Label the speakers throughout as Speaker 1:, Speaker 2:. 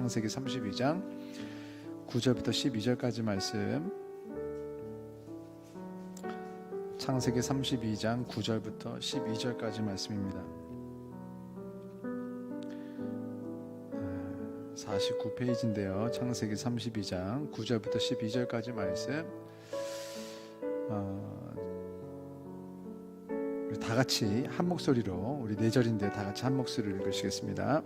Speaker 1: 창세기 32장 9절부터 12절까지 말씀. 창세기 32장 9절부터 12절까지 말씀입니다. 49페이지인데요. 창세기 32장 9절부터 12절까지 말씀. 어, 다 같이 한 목소리로 우리 네 절인데 다 같이 한 목소리로 읽으시겠습니다.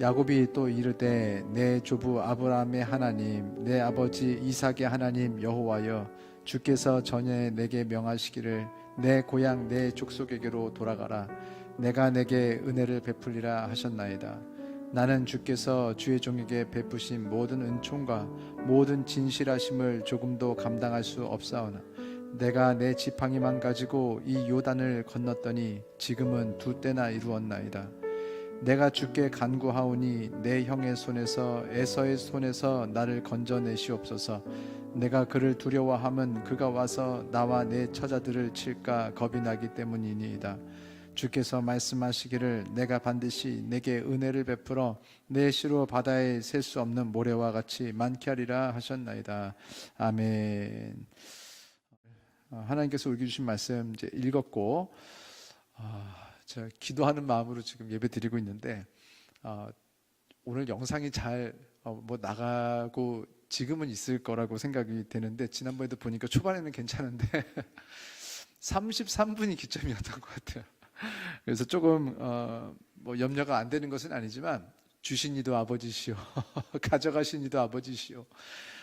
Speaker 1: 야곱이 또 이르되 내 조부 아브라함의 하나님 내 아버지 이삭의 하나님 여호와여 주께서 전에 내게 명하시기를 내 고향 내 족속에게로 돌아가라. 내가 내게 은혜를 베풀리라 하셨나이다. 나는 주께서 주의 종에게 베푸신 모든 은총과 모든 진실하심을 조금도 감당할 수 없사오나 내가 내 지팡이만 가지고 이 요단을 건넜더니 지금은 두 때나 이루었나이다 내가 주께 간구하오니 내 형의 손에서 에서의 손에서 나를 건져내시옵소서. 내가 그를 두려워함은 그가 와서 나와 내 처자들을 칠까 겁이 나기 때문이니이다. 주께서 말씀하시기를 내가 반드시 내게 은혜를 베풀어 내 시로 바다에 셀 수 없는 모래와 같이 많게 하리라 하셨나이다. 아멘. 어, 하나님께서 우리 주신 말씀 이제 읽었고 아, 제가 기도하는 마음으로 지금 예배 드리고 있는데 어, 오늘 영상이 잘 어, 뭐 나가고 지금은 있을 거라고 생각이 되는데 지난번에도 보니까 초반에는 괜찮은데 33분이 기점이었던 것 같아요. 그래서 조금 어, 뭐 염려가 안 되는 것은 아니지만 주신 이도 아버지시오 가져가신 이도 아버지시오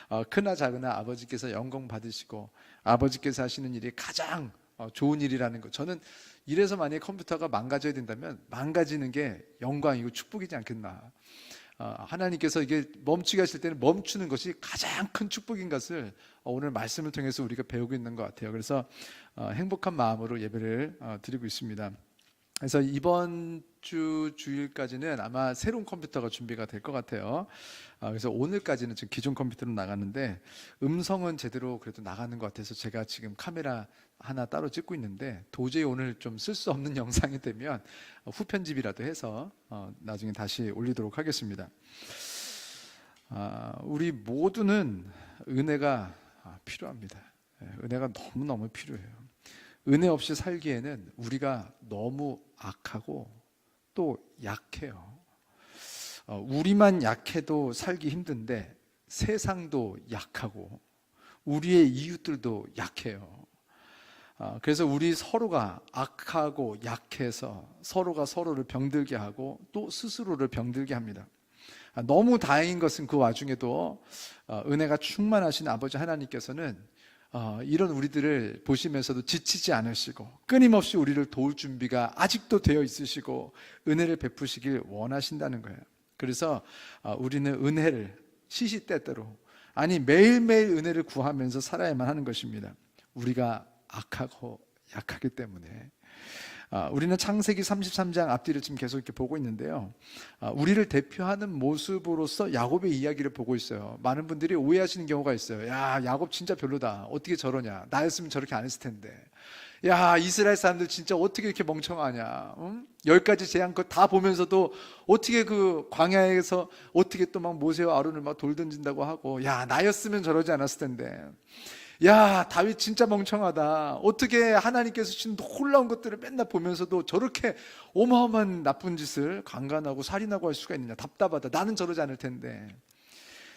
Speaker 1: 어, 크나 작으나 아버지께서 영광 받으시고 아버지께서 하시는 일이 가장 어, 좋은 일이라는 거. 저는 이래서 만약에 컴퓨터가 망가져야 된다면 망가지는 게 영광이고 축복이지 않겠나. 어, 하나님께서 이게 멈추게 하실 때는 멈추는 것이 가장 큰 축복인 것을 어, 오늘 말씀을 통해서 우리가 배우고 있는 것 같아요. 그래서 어, 행복한 마음으로 예배를 어, 드리고 있습니다. 그래서 이번 주 주일까지는 아마 새로운 컴퓨터가 준비가 될 것 같아요. 아, 그래서 오늘까지는 지금 기존 컴퓨터로 나갔는데 음성은 제대로 그래도 나가는 것 같아서 제가 지금 카메라 하나 따로 찍고 있는데 도저히 오늘 좀 쓸 수 없는 영상이 되면 후편집이라도 해서 어, 나중에 다시 올리도록 하겠습니다. 아, 우리 모두는 은혜가 아, 필요합니다. 예, 은혜가 너무 너무 필요해요. 은혜 없이 살기에는 우리가 너무 악하고 또 약해요. 어, 우리만 약해도 살기 힘든데 세상도 약하고 우리의 이웃들도 약해요. 어, 그래서 우리 서로가 악하고 약해서 서로가 서로를 병들게 하고 또 스스로를 병들게 합니다. 아, 너무 다행인 것은 그 와중에도 어, 은혜가 충만하신 아버지 하나님께서는 어, 이런 우리들을 보시면서도 지치지 않으시고 끊임없이 우리를 도울 준비가 아직도 되어 있으시고 은혜를 베푸시길 원하신다는 거예요. 그래서 어, 우리는 은혜를 시시때때로 아니 매일매일 은혜를 구하면서 살아야만 하는 것입니다. 우리가 악하고 약하기 때문에 아, 우리는 창세기 33장 앞뒤를 지금 계속 이렇게 보고 있는데요. 아, 우리를 대표하는 모습으로서 야곱의 이야기를 보고 있어요. 많은 분들이 오해하시는 경우가 있어요. 야, 야곱 진짜 별로다. 어떻게 저러냐? 나였으면 저렇게 안 했을 텐데. 야, 이스라엘 사람들 진짜 어떻게 이렇게 멍청하냐? 응? 열 가지 재앙껏 다 보면서도 어떻게 그 광야에서 어떻게 또 막 모세와 아론을 막 돌 던진다고 하고, 야, 나였으면 저러지 않았을 텐데. 야, 다윗 진짜 멍청하다. 어떻게 하나님께서 주신 놀라운 것들을 맨날 보면서도 저렇게 어마어마한 나쁜 짓을 강간하고 살인하고 할 수가 있느냐. 답답하다. 나는 저러지 않을 텐데.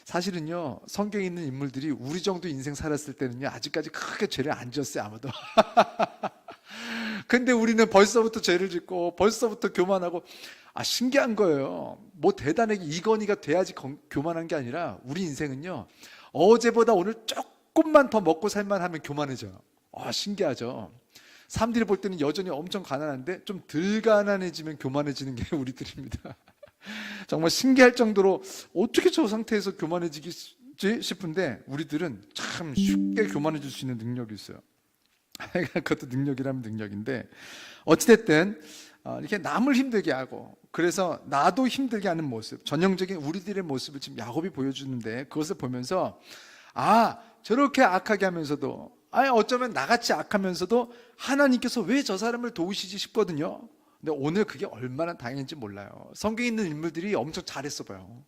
Speaker 1: 사실은요, 성경에 있는 인물들이 우리 정도 인생 살았을 때는요, 아직까지 크게 죄를 안 지었어요, 아무도. 근데 우리는 벌써부터 죄를 짓고, 벌써부터 교만하고, 아, 신기한 거예요. 뭐 대단하게 이건희가 돼야지 건- 교만한 게 아니라, 우리 인생은요, 어제보다 오늘 조금 만 더 먹고 살만 하면 교만해져요. 아, 신기하죠. 사람들이 볼 때는 여전히 엄청 가난한데, 좀 덜 가난해지면 교만해지는 게 우리들입니다. 정말 신기할 정도로 어떻게 저 상태에서 교만해지지 싶은데 우리들은 참 쉽게 교만해질 수 있는 능력이 있어요. 그것도 능력이라면 능력인데 어찌됐든 어, 이렇게 남을 힘들게 하고 그래서 나도 힘들게 하는 모습 전형적인 우리들의 모습을 지금 야곱이 보여주는데 그것을 보면서 아 저렇게 악하게 하면서도 아니 어쩌면 나같이 악하면서도 하나님께서 왜 저 사람을 도우시지 싶거든요. 근데 오늘 그게 얼마나 다행인지 몰라요. 성경에 있는 인물들이 엄청 잘했어 봐요.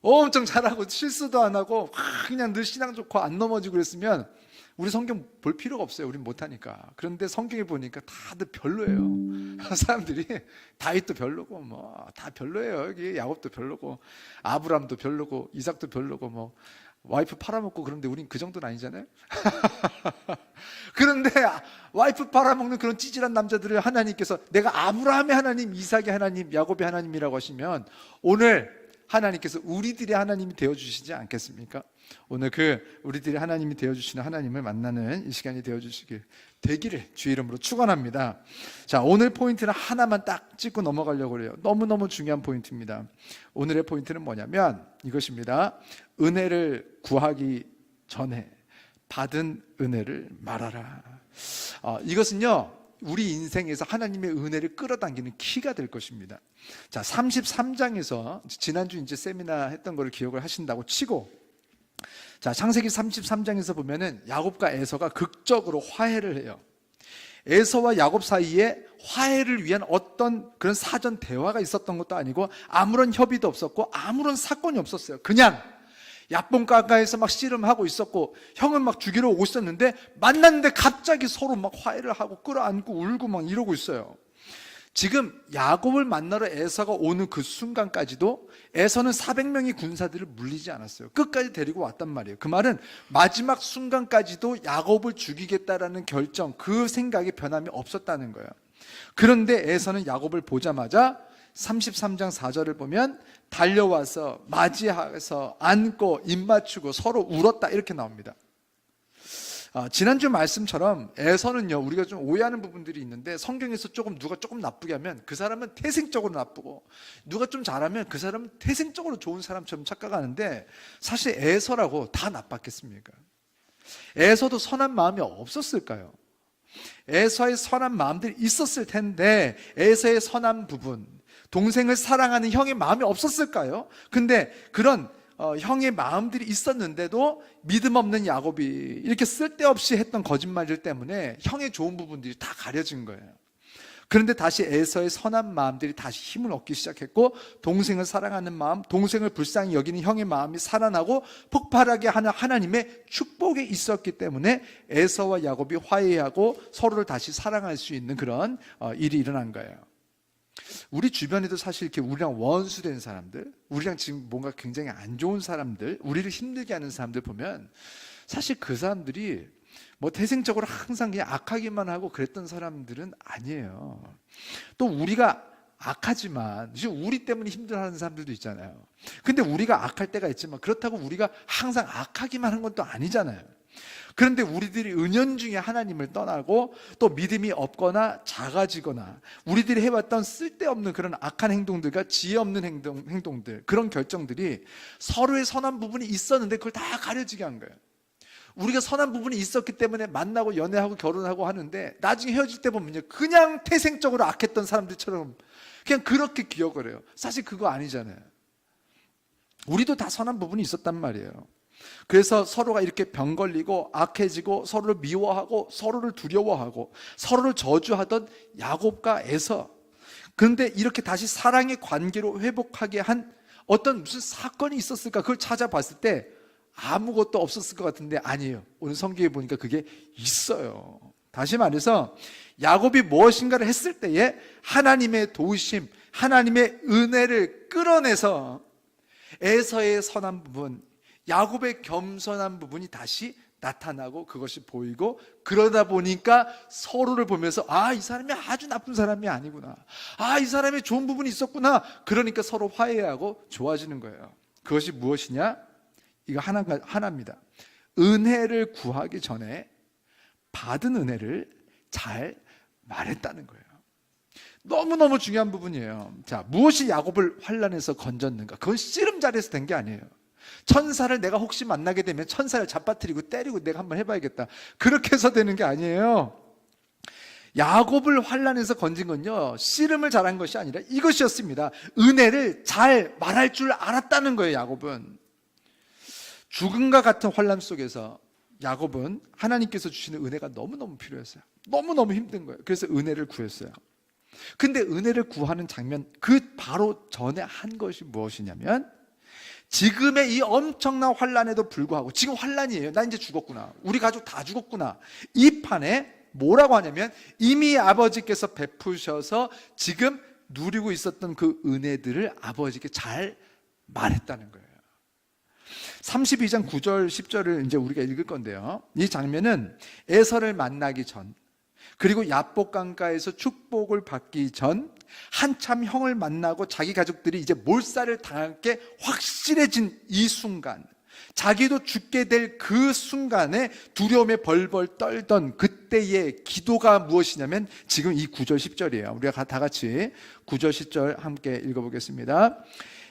Speaker 1: 엄청 잘하고 실수도 안 하고 막 그냥 늘 신앙 좋고 안 넘어지고 그랬으면 우리 성경 볼 필요가 없어요. 우린 못하니까. 그런데 성경에 보니까 다들 별로예요. 사람들이 다윗도 별로고 뭐 다 별로예요. 여기 야곱도 별로고 아브람도 별로고 이삭도 별로고 뭐 와이프 팔아먹고 그런데 우린 그 정도는 아니잖아요. 그런데 와이프 팔아먹는 그런 찌질한 남자들을 하나님께서 내가 아브라함의 하나님, 이삭의 하나님, 야곱의 하나님이라고 하시면 오늘 하나님께서 우리들의 하나님이 되어 주시지 않겠습니까? 오늘 그 우리들의 하나님이 되어 주시는 하나님을 만나는 이 시간이 되어 주시길 되기를 주의 이름으로 축원합니다. 자, 오늘 포인트는 하나만 딱 찍고 넘어가려고 해요. 너무너무 중요한 포인트입니다. 오늘의 포인트는 뭐냐면 이것입니다. 은혜를 구하기 전에 받은 은혜를 말하라. 어, 이것은요, 우리 인생에서 하나님의 은혜를 끌어당기는 키가 될 것입니다. 자, 33장에서 지난주 이제 세미나 했던 거를 기억을 하신다고 치고 자, 창세기 33장에서 보면은 야곱과 에서가 극적으로 화해를 해요. 에서와 야곱 사이에 화해를 위한 어떤 그런 사전 대화가 있었던 것도 아니고 아무런 협의도 없었고 아무런 사건이 없었어요. 그냥 약봉가가에서 막 씨름하고 있었고 형은 막 죽이러 오고 있었는데 만났는데 갑자기 서로 막 화해를 하고 끌어안고 울고 막 이러고 있어요. 지금 야곱을 만나러 에서가 오는 그 순간까지도 에서는 400명의 군사들을 물리지 않았어요. 끝까지 데리고 왔단 말이에요. 그 말은 마지막 순간까지도 야곱을 죽이겠다라는 결정, 그 생각이 변함이 없었다는 거예요. 그런데 에서는 야곱을 보자마자 33장 4절을 보면 달려와서 맞이해서 안고 입 맞추고 서로 울었다 이렇게 나옵니다. 아, 지난주 말씀처럼 에서는요 우리가 좀 오해하는 부분들이 있는데 성경에서 조금 누가 조금 나쁘게 하면 그 사람은 태생적으로 나쁘고 누가 좀 잘하면 그 사람은 태생적으로 좋은 사람처럼 착각하는데 사실 에서라고 다 나빴겠습니까? 에서도 선한 마음이 없었을까요? 에서의 선한 마음들이 있었을 텐데 에서의 선한 부분 동생을 사랑하는 형의 마음이 없었을까요? 근데 그런 어, 형의 마음들이 있었는데도 믿음 없는 야곱이 이렇게 쓸데없이 했던 거짓말들 때문에 형의 좋은 부분들이 다 가려진 거예요. 그런데 다시 에서의 선한 마음들이 다시 힘을 얻기 시작했고 동생을 사랑하는 마음, 동생을 불쌍히 여기는 형의 마음이 살아나고 폭발하게 하는 하나님의 축복이 있었기 때문에 에서와 야곱이 화해하고 서로를 다시 사랑할 수 있는 그런 어, 일이 일어난 거예요. 우리 주변에도 사실 이렇게 우리랑 원수된 사람들, 우리랑 지금 뭔가 굉장히 안 좋은 사람들, 우리를 힘들게 하는 사람들 보면 사실 그 사람들이 뭐 태생적으로 항상 그냥 악하기만 하고 그랬던 사람들은 아니에요. 또 우리가 악하지만 지금 우리 때문에 힘들어하는 사람들도 있잖아요. 근데 우리가 악할 때가 있지만 그렇다고 우리가 항상 악하기만 한 건 또 아니잖아요. 그런데 우리들이 은연중에 하나님을 떠나고 또 믿음이 없거나 작아지거나 우리들이 해왔던 쓸데없는 그런 악한 행동들과 지혜 없는 행동, 행동들 그런 결정들이 서로의 선한 부분이 있었는데 그걸 다 가려지게 한 거예요. 우리가 선한 부분이 있었기 때문에 만나고 연애하고 결혼하고 하는데 나중에 헤어질 때 보면요. 그냥 태생적으로 악했던 사람들처럼 그냥 그렇게 기억을 해요. 사실 그거 아니잖아요. 우리도 다 선한 부분이 있었단 말이에요. 그래서 서로가 이렇게 병 걸리고 악해지고 서로를 미워하고 서로를 두려워하고 서로를 저주하던 야곱과 에서 그런데 이렇게 다시 사랑의 관계로 회복하게 한 어떤 무슨 사건이 있었을까 그걸 찾아봤을 때 아무것도 없었을 것 같은데 아니에요. 오늘 성경에 보니까 그게 있어요. 다시 말해서 야곱이 무엇인가를 했을 때에 하나님의 도우심, 하나님의 은혜를 끌어내서 에서의 선한 부분, 야곱의 겸손한 부분이 다시 나타나고 그것이 보이고 그러다 보니까 서로를 보면서 아, 이 사람이 아주 나쁜 사람이 아니구나. 아, 이 사람의 좋은 부분이 있었구나. 그러니까 서로 화해하고 좋아지는 거예요. 그것이 무엇이냐? 이거 하나, 하나입니다. 은혜를 구하기 전에 받은 은혜를 잘 말했다는 거예요. 너무너무 중요한 부분이에요. 자, 무엇이 야곱을 환란에서 건졌는가? 그건 씨름 자리에서 된 게 아니에요. 천사를 내가 혹시 만나게 되면 천사를 잡아뜨리고 때리고 내가 한번 해봐야겠다. 그렇게 해서 되는 게 아니에요. 야곱을 환란에서 건진 건요 씨름을 잘한 것이 아니라 이것이었습니다. 은혜를 잘 말할 줄 알았다는 거예요. 야곱은 죽음과 같은 환란 속에서 야곱은 하나님께서 주시는 은혜가 너무 너무 필요했어요. 너무 너무 힘든 거예요. 그래서 은혜를 구했어요. 근데 은혜를 구하는 장면 그 바로 전에 한 것이 무엇이냐면 지금의 이 엄청난 환란에도 불구하고 지금 환란이에요. 나 이제 죽었구나. 우리 가족 다 죽었구나. 이 판에 뭐라고 하냐면 이미 아버지께서 베푸셔서 지금 누리고 있었던 그 은혜들을 아버지께 잘 말했다는 거예요. 32장 9절 10절을 이제 우리가 읽을 건데요. 이 장면은 에서를 만나기 전 그리고 야복 강가에서 축복을 받기 전 한참 형을 만나고 자기 가족들이 이제 몰살을 당할 게 확실해진 이 순간 자기도 죽게 될 그 순간에 두려움에 벌벌 떨던 그때의 기도가 무엇이냐면 지금 이 9절 10절이에요. 우리가 다 같이 9절 10절 함께 읽어보겠습니다.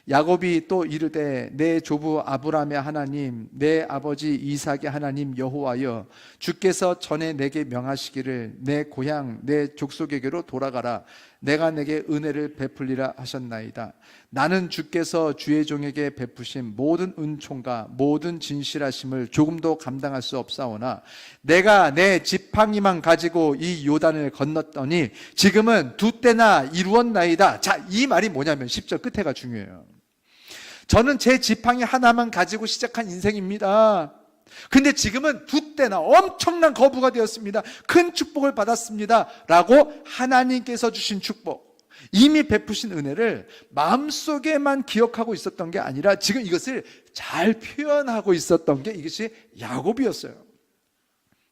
Speaker 1: 야곱이 또 이르되 내 조부 아브라함의 하나님 내 아버지 이삭의 하나님 여호와여 주께서 전에 내게 명하시기를 내 고향 내 족속에게로 돌아가라 내가 내게 은혜를 베풀리라 하셨나이다. 나는 주께서 주의 종에게 베푸신 모든 은총과 모든 진실하심을 조금도 감당할 수 없사오나 내가 내 지팡이만 가지고 이 요단을 건넜더니 지금은 두 때나 이루었나이다. 자 이 말이 뭐냐면 10절 끝에가 중요해요. 저는 제 지팡이 하나만 가지고 시작한 인생입니다. 근데 지금은 두 때나 엄청난 거부가 되었습니다. 큰 축복을 받았습니다. 라고 하나님께서 주신 축복. 이미 베푸신 은혜를 마음속에만 기억하고 있었던 게 아니라 지금 이것을 잘 표현하고 있었던 게 이것이 야곱이었어요.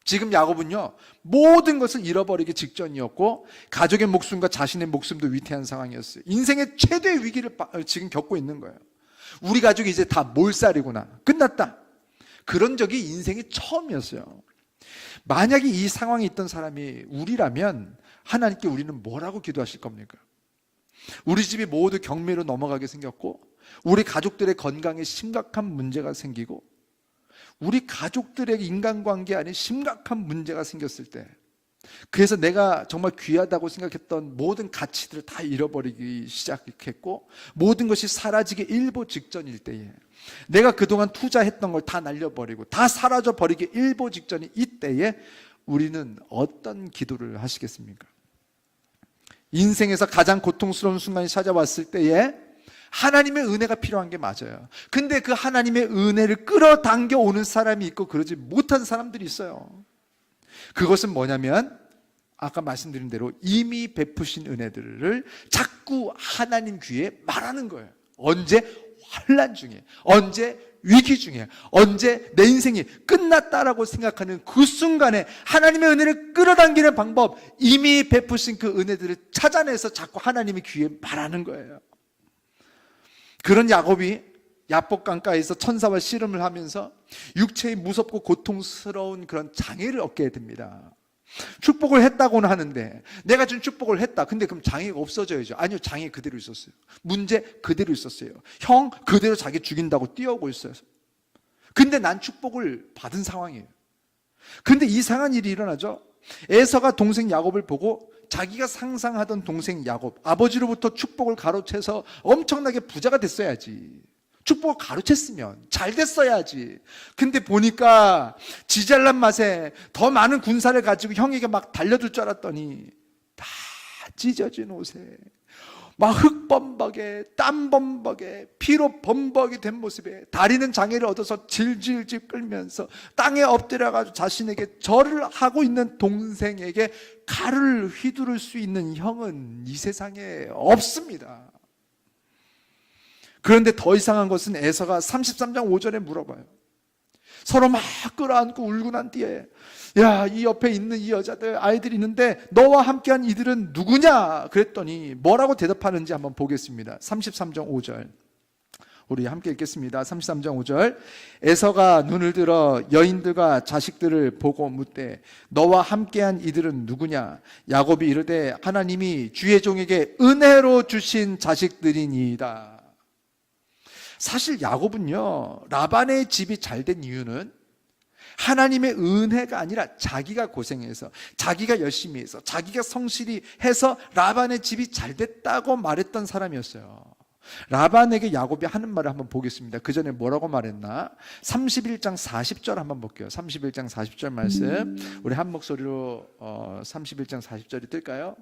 Speaker 1: 지금 야곱은요, 모든 것을 잃어버리기 직전이었고, 가족의 목숨과 자신의 목숨도 위태한 상황이었어요. 인생의 최대의 위기를 지금 겪고 있는 거예요. 우리 가족이 이제 다 몰살이구나. 끝났다. 그런 적이 인생이 처음이었어요. 만약에 이 상황에 있던 사람이 우리라면 하나님께 우리는 뭐라고 기도하실 겁니까? 우리 집이 모두 경매로 넘어가게 생겼고, 우리 가족들의 건강에 심각한 문제가 생기고, 우리 가족들의 인간관계 안에 심각한 문제가 생겼을 때, 그래서 내가 정말 귀하다고 생각했던 모든 가치들을 다 잃어버리기 시작했고 모든 것이 사라지기 일보 직전일 때에 내가 그동안 투자했던 걸 다 날려버리고 다 사라져 버리기 일보 직전이 이때에 우리는 어떤 기도를 하시겠습니까? 인생에서 가장 고통스러운 순간이 찾아왔을 때에 하나님의 은혜가 필요한 게 맞아요. 근데 그 하나님의 은혜를 끌어당겨 오는 사람이 있고 그러지 못한 사람들이 있어요. 그것은 뭐냐면 아까 말씀드린 대로 이미 베푸신 은혜들을 자꾸 하나님 귀에 말하는 거예요. 언제 환란 중에, 언제 위기 중에, 언제 내 인생이 끝났다라고 생각하는 그 순간에 하나님의 은혜를 끌어당기는 방법, 이미 베푸신 그 은혜들을 찾아내서 자꾸 하나님의 귀에 말하는 거예요. 그런 야곱이 야복 강가에서 천사와 씨름을 하면서 육체의 무섭고 고통스러운 그런 장애를 얻게 됩니다. 축복을 했다고는 하는데 내가 준 축복을 했다. 근데 그럼 장애가 없어져야죠. 아니요, 장애 그대로 있었어요. 문제 그대로 있었어요. 형 그대로 자기 죽인다고 뛰어오고 있어요. 근데 난 축복을 받은 상황이에요. 근데 이상한 일이 일어나죠. 에서가 동생 야곱을 보고 자기가 상상하던 동생 야곱 아버지로부터 축복을 가로채서 엄청나게 부자가 됐어야지. 축복을 가로챘으면 잘 됐어야지. 근데 보니까 지잘난 맛에 더 많은 군사를 가지고 형에게 막 달려들 줄 알았더니 다 찢어진 옷에 막 흙범벅에 땀범벅에 피로 범벅이 된 모습에 다리는 장애를 얻어서 질질질 끌면서 땅에 엎드려가지고 자신에게 절을 하고 있는 동생에게 칼을 휘두를 수 있는 형은 이 세상에 없습니다. 그런데 더 이상한 것은 에서가 33장 5절에 물어봐요. 서로 막 끌어안고 울고 난 뒤에 야, 이 옆에 있는 이 여자들 아이들이 있는데 너와 함께한 이들은 누구냐? 그랬더니 뭐라고 대답하는지 한번 보겠습니다. 33장 5절. 우리 함께 읽겠습니다. 33장 5절. 에서가 눈을 들어 여인들과 자식들을 보고 묻되 너와 함께한 이들은 누구냐? 야곱이 이르되 하나님이 주의 종에게 은혜로 주신 자식들이니이다. 사실 야곱은요, 라반의 집이 잘 된 이유는 하나님의 은혜가 아니라 자기가 고생해서, 자기가 열심히 해서, 자기가 성실히 해서 라반의 집이 잘 됐다고 말했던 사람이었어요. 라반에게 야곱이 하는 말을 한번 보겠습니다. 그 전에 뭐라고 말했나? 31장 40절 한번 볼게요. 31장 40절 말씀. 우리 한 목소리로 어, 31장 40절이 뜰까요?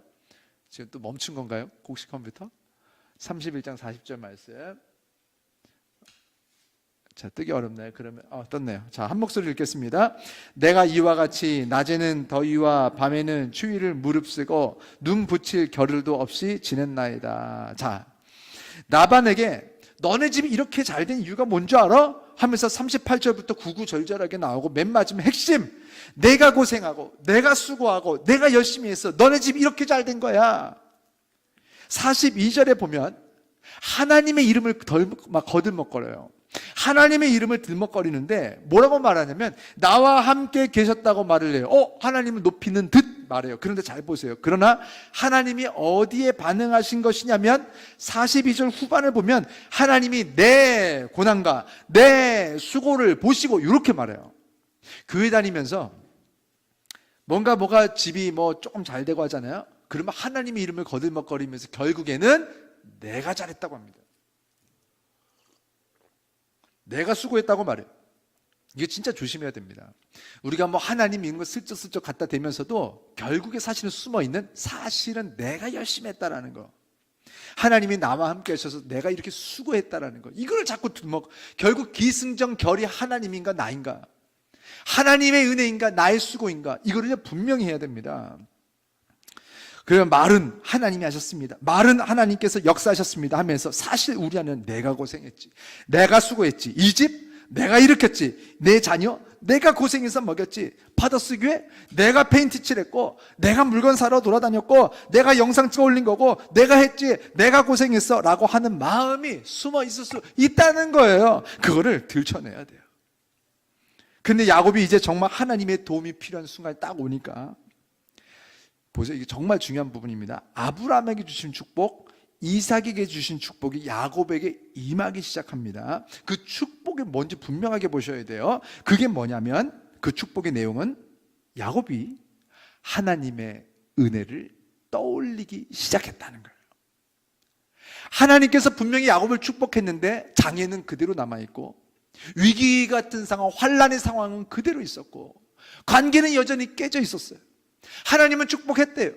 Speaker 1: 지금 또 멈춘 건가요? 곡식 컴퓨터? 31장 40절 말씀. 자, 뜨기 어렵네요. 그러면 어, 떴네요. 자, 한 목소리 읽겠습니다. 내가 이와 같이 낮에는 더위와 밤에는 추위를 무릅쓰고 눈 붙일 겨를도 없이 지냈나이다. 자, 나반에게 너네 집이 이렇게 잘 된 이유가 뭔지 알아? 하면서 38절부터 구구절절하게 나오고 맨 마지막 핵심 내가 고생하고 내가 수고하고 내가 열심히 했어. 너네 집 이렇게 잘 된 거야. 42절에 보면 하나님의 이름을 덜, 막 거들먹거려요. 하나님의 이름을 들먹거리는데 뭐라고 말하냐면 나와 함께 계셨다고 말을 해요. 어, 하나님을 높이는 듯 말해요. 그런데 잘 보세요. 그러나 하나님이 어디에 반응하신 것이냐면 42절 후반을 보면 하나님이 내 고난과 내 수고를 보시고 이렇게 말해요. 교회 다니면서 뭔가 뭐가 집이 뭐 조금 잘 되고 하잖아요. 그러면 하나님의 이름을 거들먹거리면서 결국에는 내가 잘했다고 합니다. 내가 수고했다고 말해요. 이게 진짜 조심해야 됩니다. 우리가 뭐 하나님 이런 거 슬쩍슬쩍 갖다 대면서도 결국에 사실은 숨어 있는 사실은 내가 열심히 했다라는 거. 하나님이 나와 함께 하셔서 내가 이렇게 수고했다라는 거. 이걸 자꾸 들먹 결국 기승전 결이 하나님인가 나인가? 하나님의 은혜인가 나의 수고인가? 이거를 분명히 해야 됩니다. 그러면 말은 하나님이 하셨습니다. 말은 하나님께서 역사하셨습니다 하면서 사실 우리 안에는 내가 고생했지. 내가 수고했지. 이 집 내가 일으켰지. 내 자녀 내가 고생해서 먹였지. 받아쓰기에 내가 페인트 칠했고 내가 물건 사러 돌아다녔고 내가 영상 찍어 올린 거고 내가 했지. 내가 고생했어 라고 하는 마음이 숨어 있을 수 있다는 거예요. 그거를 들춰내야 돼요. 근데 야곱이 이제 정말 하나님의 도움이 필요한 순간이 딱 오니까 보세요. 이게 정말 중요한 부분입니다. 아브라함에게 주신 축복, 이삭에게 주신 축복이 야곱에게 임하기 시작합니다. 그 축복이 뭔지 분명하게 보셔야 돼요. 그게 뭐냐면 그 축복의 내용은 야곱이 하나님의 은혜를 떠올리기 시작했다는 거예요. 하나님께서 분명히 야곱을 축복했는데 장애는 그대로 남아 있고 위기 같은 상황, 환란의 상황은 그대로 있었고 관계는 여전히 깨져 있었어요. 하나님은 축복했대요.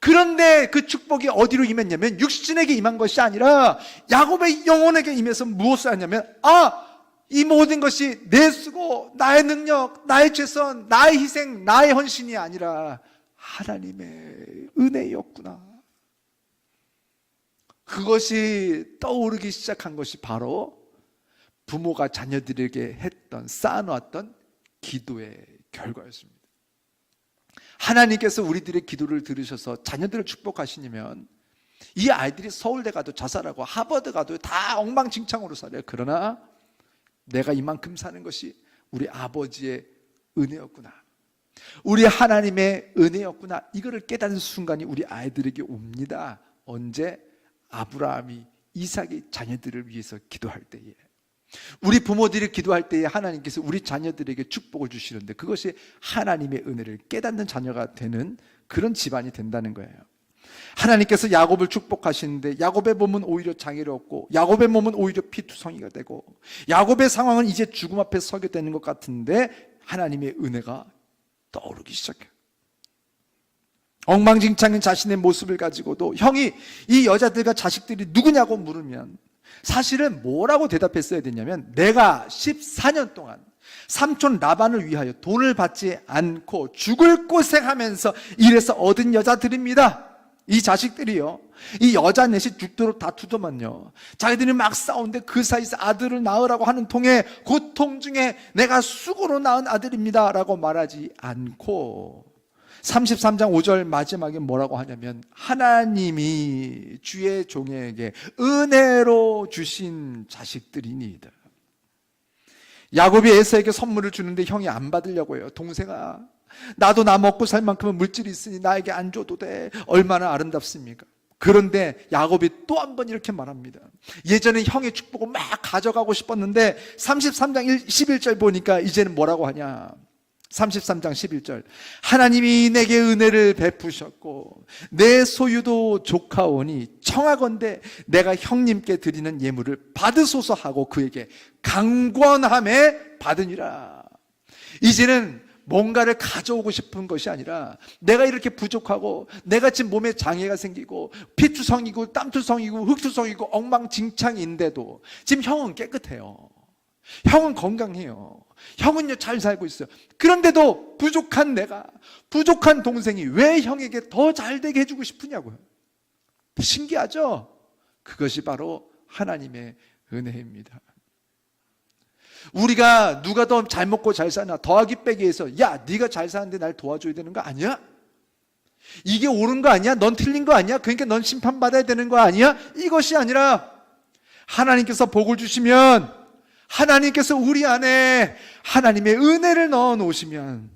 Speaker 1: 그런데 그 축복이 어디로 임했냐면 육신에게 임한 것이 아니라 야곱의 영혼에게 임해서 무엇을 하냐면 아, 이 모든 것이 내 수고, 나의 능력, 나의 최선, 나의 희생, 나의 헌신이 아니라 하나님의 은혜였구나. 그것이 떠오르기 시작한 것이 바로 부모가 자녀들에게 했던 쌓아놓았던 기도의 결과였습니다. 하나님께서 우리들의 기도를 들으셔서 자녀들을 축복하시면 이 아이들이 서울대 가도 자살하고 하버드 가도 다 엉망진창으로 살아요. 그러나 내가 이만큼 사는 것이 우리 아버지의 은혜였구나. 우리 하나님의 은혜였구나. 이거를 깨닫는 순간이 우리 아이들에게 옵니다. 언제? 아브라함이 이삭의 자녀들을 위해서 기도할 때에. 우리 부모들이 기도할 때에 하나님께서 우리 자녀들에게 축복을 주시는데 그것이 하나님의 은혜를 깨닫는 자녀가 되는 그런 집안이 된다는 거예요. 하나님께서 야곱을 축복하시는데 야곱의 몸은 오히려 장애를 얻고 야곱의 몸은 오히려 피투성이가 되고 야곱의 상황은 이제 죽음 앞에 서게 되는 것 같은데 하나님의 은혜가 떠오르기 시작해요. 엉망진창인 자신의 모습을 가지고도 형이 이 여자들과 자식들이 누구냐고 물으면 사실은 뭐라고 대답했어야 됐냐면 내가 14년 동안 삼촌 라반을 위하여 돈을 받지 않고 죽을 고생하면서 일해서 얻은 여자들입니다. 이 자식들이요. 이 여자 넷이 죽도록 다투더만요. 자기들이 막 싸우는데 그 사이에서 아들을 낳으라고 하는 통에 고통 중에 내가 수고로 낳은 아들입니다. 라고 말하지 않고 33장 5절 마지막에 뭐라고 하냐면 하나님이 주의 종에게 은혜로 주신 자식들이니이다. 야곱이 에서에게 선물을 주는데 형이 안 받으려고 해요. 동생아, 나도 나 먹고 살 만큼은 물질이 있으니 나에게 안 줘도 돼. 얼마나 아름답습니까? 그런데 야곱이 또 한 번 이렇게 말합니다. 예전에 형의 축복을 막 가져가고 싶었는데 33장 11절 보니까 이제는 뭐라고 하냐? 33장 11절. 하나님이 내게 은혜를 베푸셨고 내 소유도 조카오니 청하건대 내가 형님께 드리는 예물을 받으소서 하고 그에게 강권함에 받으니라. 이제는 뭔가를 가져오고 싶은 것이 아니라 내가 이렇게 부족하고 내가 지금 몸에 장애가 생기고 피투성이고 땀투성이고 흙투성이고 엉망진창인데도 지금 형은 깨끗해요. 형은 건강해요. 형은요, 잘 살고 있어요. 그런데도 부족한 내가, 부족한 동생이 왜 형에게 더 잘 되게 해주고 싶으냐고요. 신기하죠? 그것이 바로 하나님의 은혜입니다. 우리가 누가 더 잘 먹고 잘 사나 더하기 빼기해서 야 네가 잘 사는데 날 도와줘야 되는 거 아니야? 이게 옳은 거 아니야? 넌 틀린 거 아니야? 그러니까 넌 심판받아야 되는 거 아니야? 이것이 아니라 하나님께서 복을 주시면 하나님께서 우리 안에 하나님의 은혜를 넣어 놓으시면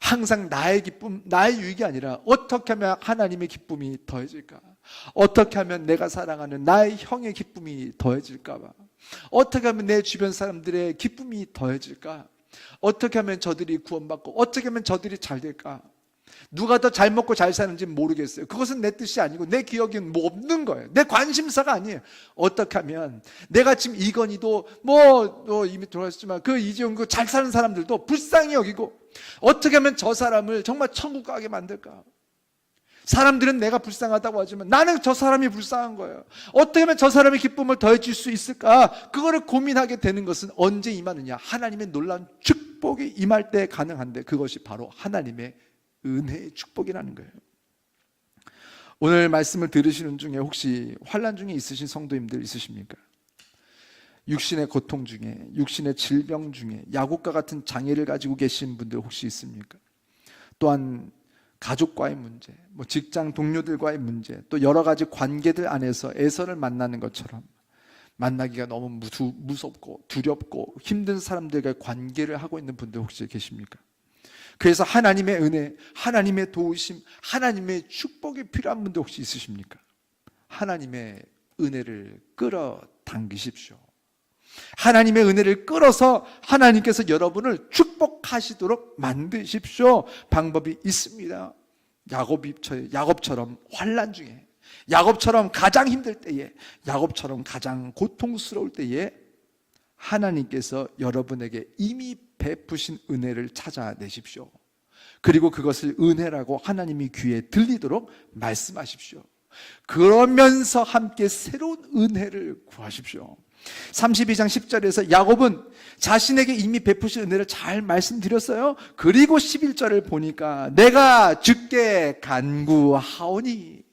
Speaker 1: 항상 나의 기쁨, 나의 유익이 아니라 어떻게 하면 하나님의 기쁨이 더해질까? 어떻게 하면 내가 사랑하는 나의 형의 기쁨이 더해질까 봐. 어떻게 하면 내 주변 사람들의 기쁨이 더해질까? 어떻게 하면 저들이 구원받고 어떻게 하면 저들이 잘 될까? 누가 더 잘 먹고 잘 사는지 모르겠어요. 그것은 내 뜻이 아니고 내 기억엔 뭐 없는 거예요. 내 관심사가 아니에요. 어떻게 하면 내가 지금 이건희도 뭐, 뭐 이미 돌아가셨지만 그 이지용 그 잘 사는 사람들도 불쌍히 여기고 어떻게 하면 저 사람을 정말 천국 가게 만들까? 사람들은 내가 불쌍하다고 하지만 나는 저 사람이 불쌍한 거예요. 어떻게 하면 저 사람의 기쁨을 더해줄 수 있을까? 그거를 고민하게 되는 것은 언제 임하느냐? 하나님의 놀라운 축복이 임할 때 가능한데 그것이 바로 하나님의 은혜의 축복이라는 거예요. 오늘 말씀을 들으시는 중에 혹시 환란 중에 있으신 성도님들 있으십니까? 육신의 고통 중에, 육신의 질병 중에, 야곱과 같은 장애를 가지고 계신 분들 혹시 있습니까? 또한 가족과의 문제, 뭐 직장 동료들과의 문제, 또 여러 가지 관계들 안에서 애서를 만나는 것처럼 만나기가 너무 무섭고 두렵고 힘든 사람들과의 관계를 하고 있는 분들 혹시 계십니까? 그래서 하나님의 은혜, 하나님의 도우심, 하나님의 축복이 필요한 분들 혹시 있으십니까? 하나님의 은혜를 끌어 당기십시오. 하나님의 은혜를 끌어서 하나님께서 여러분을 축복하시도록 만드십시오. 방법이 있습니다. 야곱이 야곱처럼 환란 중에 야곱처럼 가장 힘들 때에 야곱처럼 가장 고통스러울 때에 하나님께서 여러분에게 이미 베푸신 은혜를 찾아내십시오. 그리고 그것을 은혜라고 하나님이 귀에 들리도록 말씀하십시오. 그러면서 함께 새로운 은혜를 구하십시오. 32장 10절에서 야곱은 자신에게 이미 베푸신 은혜를 잘 말씀드렸어요. 그리고 11절을 보니까 내가 죽게 간구하오니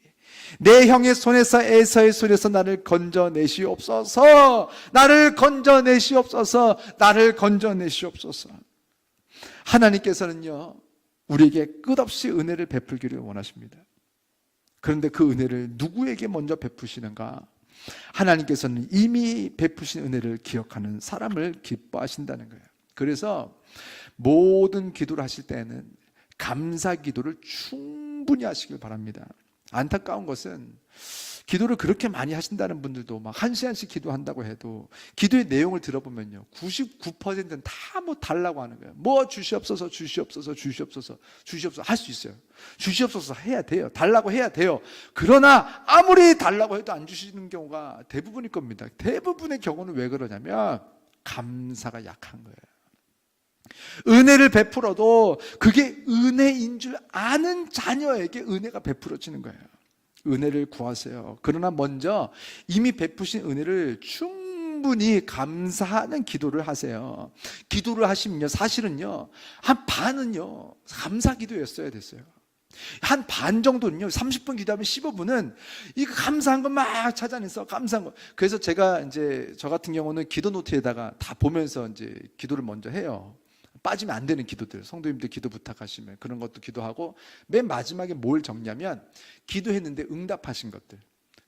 Speaker 1: 내 형의 손에서 에서의 손에서 나를 건져내시옵소서. 나를 건져내시옵소서. 나를 건져내시옵소서. 하나님께서는요, 우리에게 끝없이 은혜를 베풀기를 원하십니다. 그런데 그 은혜를 누구에게 먼저 베푸시는가? 하나님께서는 이미 베푸신 은혜를 기억하는 사람을 기뻐하신다는 거예요. 그래서 모든 기도를 하실 때에는 감사 기도를 충분히 하시길 바랍니다. 안타까운 것은 기도를 그렇게 많이 하신다는 분들도 막 한 시간씩 기도한다고 해도 기도의 내용을 들어보면요. 99%는 다 뭐 달라고 하는 거예요. 뭐 주시옵소서, 주시옵소서, 주시옵소서, 주시옵소서 할 수 있어요. 주시옵소서 해야 돼요. 달라고 해야 돼요. 그러나 아무리 달라고 해도 안 주시는 경우가 대부분일 겁니다. 대부분의 경우는 왜 그러냐면 감사가 약한 거예요. 은혜를 베풀어도 그게 은혜인 줄 아는 자녀에게 은혜가 베풀어지는 거예요. 은혜를 구하세요. 그러나 먼저 이미 베푸신 은혜를 충분히 감사하는 기도를 하세요. 기도를 하시면요, 사실은요, 한 반은요, 감사 기도였어야 됐어요. 한 반 정도는요, 30분 기도하면 15분은 이 감사한 거 막 찾아내서 감사한 거. 그래서 제가 이제 저 같은 경우는 기도 노트에다가 다 보면서 이제 기도를 먼저 해요. 빠지면 안 되는 기도들, 성도님들 기도 부탁하시면 그런 것도 기도하고 맨 마지막에 뭘 적냐면 기도했는데 응답하신 것들.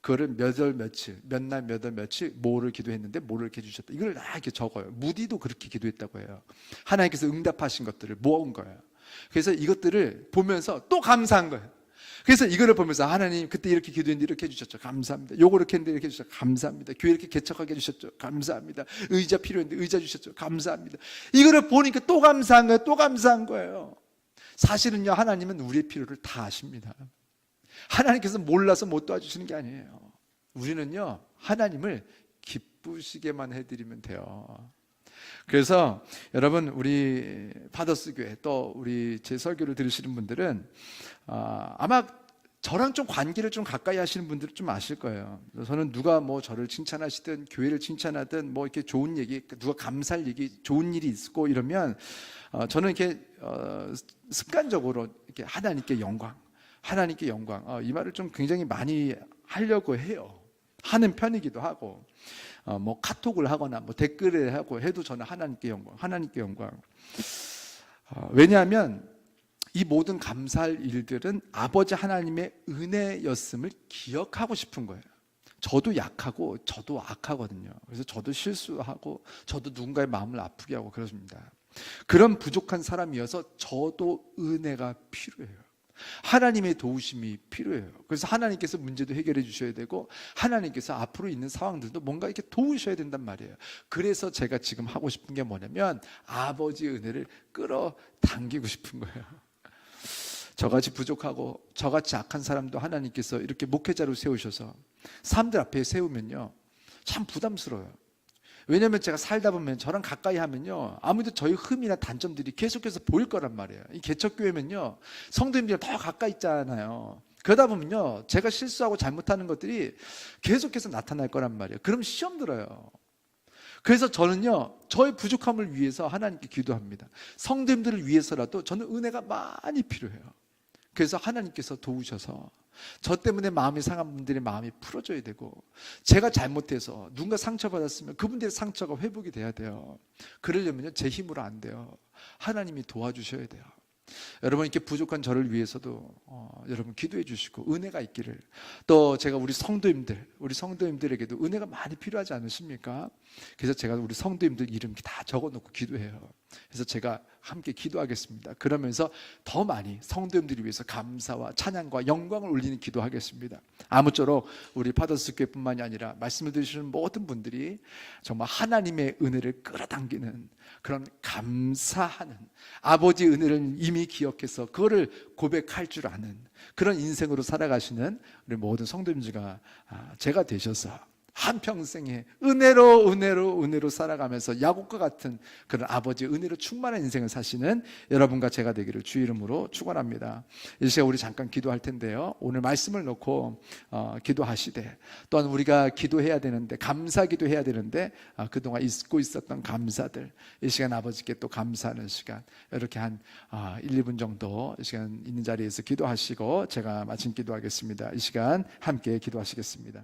Speaker 1: 그거를 몇월 며칠, 몇 날 몇 월 며칠 뭐를 기도했는데 뭐를 이렇게 주셨다. 이걸 다 이렇게 적어요. 무디도 그렇게 기도했다고 해요. 하나님께서 응답하신 것들을 모은 거예요. 그래서 이것들을 보면서 또 감사한 거예요. 그래서 이거를 보면서 하나님 그때 이렇게 기도했는데 이렇게 해주셨죠. 감사합니다. 요거 이렇게 했는데 이렇게 해주셨죠. 감사합니다. 교회 이렇게 개척하게 해주셨죠. 감사합니다. 의자 필요했는데 의자 주셨죠. 감사합니다. 이거를 보니까 또 감사한 거예요. 또 감사한 거예요. 사실은요, 하나님은 우리의 필요를 다 아십니다. 하나님께서 몰라서 못 도와주시는 게 아니에요. 우리는요, 하나님을 기쁘시게만 해드리면 돼요. 그래서 여러분 우리 파더스 교회 또 우리 제 설교를 들으시는 분들은 아, 아마 저랑 좀 관계를 좀 가까이 하시는 분들은 좀 아실 거예요. 저는 누가 뭐 저를 칭찬하시든 교회를 칭찬하든 뭐 이렇게 좋은 얘기, 누가 감사할 얘기, 좋은 일이 있고 이러면 어, 저는 이렇게 어, 습관적으로 이렇게 하나님께 영광, 하나님께 영광 어, 이 말을 좀 굉장히 많이 하려고 해요. 하는 편이기도 하고 어, 뭐 카톡을 하거나 뭐 댓글을 하고 해도 저는 하나님께 영광, 하나님께 영광. 어, 왜냐하면 이 모든 감사할 일들은 아버지 하나님의 은혜였음을 기억하고 싶은 거예요. 저도 약하고 저도 악하거든요. 그래서 저도 실수하고 저도 누군가의 마음을 아프게 하고 그렇습니다. 그런 부족한 사람이어서 저도 은혜가 필요해요. 하나님의 도우심이 필요해요. 그래서 하나님께서 문제도 해결해 주셔야 되고 하나님께서 앞으로 있는 상황들도 뭔가 이렇게 도우셔야 된단 말이에요. 그래서 제가 지금 하고 싶은 게 뭐냐면 아버지 은혜를 끌어당기고 싶은 거예요. 저같이 부족하고 저같이 악한 사람도 하나님께서 이렇게 목회자로 세우셔서 사람들 앞에 세우면요 참 부담스러워요. 왜냐하면 제가 살다 보면 저랑 가까이 하면요 아무래도 저희 흠이나 단점들이 계속해서 보일 거란 말이에요. 이 개척교회면요 성도님들 더 가까이 있잖아요. 그러다 보면요 제가 실수하고 잘못하는 것들이 계속해서 나타날 거란 말이에요. 그럼 시험 들어요. 그래서 저는요, 저의 부족함을 위해서 하나님께 기도합니다. 성도님들을 위해서라도 저는 은혜가 많이 필요해요. 그래서 하나님께서 도우셔서 저 때문에 마음이 상한 분들의 마음이 풀어져야 되고 제가 잘못해서 누군가 상처받았으면 그분들의 상처가 회복이 돼야 돼요. 그러려면요, 제 힘으로 안 돼요. 하나님이 도와주셔야 돼요. 여러분 이렇게 부족한 저를 위해서도 어, 여러분 기도해 주시고 은혜가 있기를 또 제가 우리 성도님들 우리 성도님들에게도 은혜가 많이 필요하지 않으십니까? 그래서 제가 우리 성도님들 이름 다 적어 놓고 기도해요. 그래서 제가 함께 기도하겠습니다. 그러면서 더 많이 성도님들을 위해서 감사와 찬양과 영광을 올리는 기도하겠습니다. 아무쪼록 우리 파더스 교회뿐만이 아니라 말씀을 들으시는 모든 분들이 정말 하나님의 은혜를 끌어당기는 그런 감사하는 아버지 은혜를 이미 기억해서 그거를 고백할 줄 아는 그런 인생으로 살아가시는 우리 모든 성도님들과 아, 제가 되셔서 한평생에 은혜로 은혜로 은혜로 살아가면서 야곱과 같은 그런 아버지 은혜로 충만한 인생을 사시는 여러분과 제가 되기를 주 이름으로 축원합니다. 이 시간 우리 잠깐 기도할 텐데요. 오늘 말씀을 놓고 어, 기도하시되 또한 우리가 기도해야 되는데 감사 기도해야 되는데 아, 그동안 잊고 있었던 감사들 이 시간 아버지께 또 감사하는 시간 이렇게 한 아, 1, 2분 정도 이 시간 있는 자리에서 기도하시고 제가 마침 기도하겠습니다. 이 시간 함께 기도하시겠습니다.